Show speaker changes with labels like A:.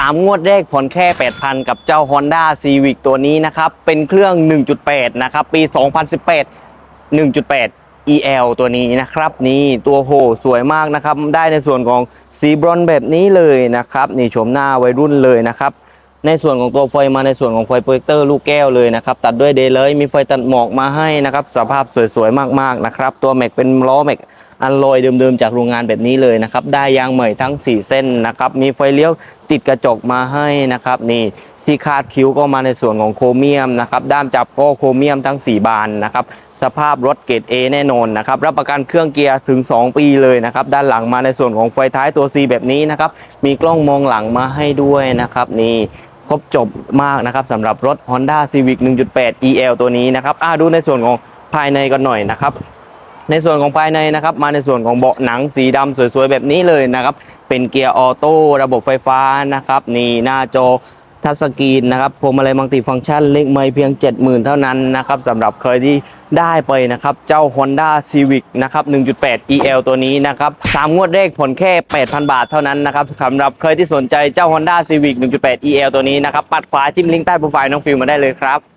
A: 3 งวดแรกผ่อนแค่ 8,000 กับเจ้า Honda Civic ตัวนี้นะครับ เป็นเครื่อง 1.8 นะครับ ปี 2018 1.8 EL ตัวนี้นะครับ นี่ตัวโหสวยมากนะครับ ได้ในส่วนของสีบรอนแบบนี้เลยนะครับ นี่ชมหน้าวัยรุ่นเลยนะครับ ในส่วนของตัวไฟมาในส่วนของไฟโปรเจคเตอร์ลูกแก้วเลยนะครับตัดด้วยเดย์เลยมีไฟตัดหมอกมาให้นะครับสภาพสวยๆมากๆนะครับตัวแม็กเป็นล้อแม็กอันลอยเดิมๆจากโรงงานแบบนี้เลยนะครับได้ยางใหม่ทั้ง 4 เส้นนะครับมีไฟเลี้ยวติดกระจกมาให้นะครับนี่ที่คาดคิ้วก็มาในส่วนของโครเมียมนะครับด้ามจับก็โครเมียมทั้ง 4 บานนะครับสภาพรถเกรด A แน่นอนนะครับรับประกันเครื่องเกียร์ถึง 2 ปีเลยนะครับด้านหลังมาในส่วนของไฟท้ายตัว C แบบนี้นะครับมีกล้องมองหลังมาให้ด้วยนะครับนี่ ครบจบมากนะครับสำหรับรถ Honda Civic 1.8 EL ตัวนี้นะครับอ่าดูในส่วนของภายในกันหน่อยนะครับในส่วนของภายในนะครับมาในส่วนของเบาะหนังสีดำสวยๆแบบนี้เลยนะครับ เป็นเกียร์ออโต้ระบบไฟฟ้านะครับนี่หน้าจอ ทัชสกรีนนะครับพวงมาลัยมัลติฟังก์ชันเล็กไม่เพียง 70,000 เท่านั้นนะครับสำหรับใครที่ได้ไปนะครับ เจ้า Honda Civic นะครับ 1.8 EL ตัวนี้นะครับสามงวดแรกผลแค่ 8,000 บาทเท่านั้นนะครับสำหรับใครที่สนใจเจ้า Honda Civic 1.8 EL ตัวนี้นะครับ ปัดขวาจิ้มลิงก์ใต้โปรไฟล์น้องฟิลมาได้เลยครับ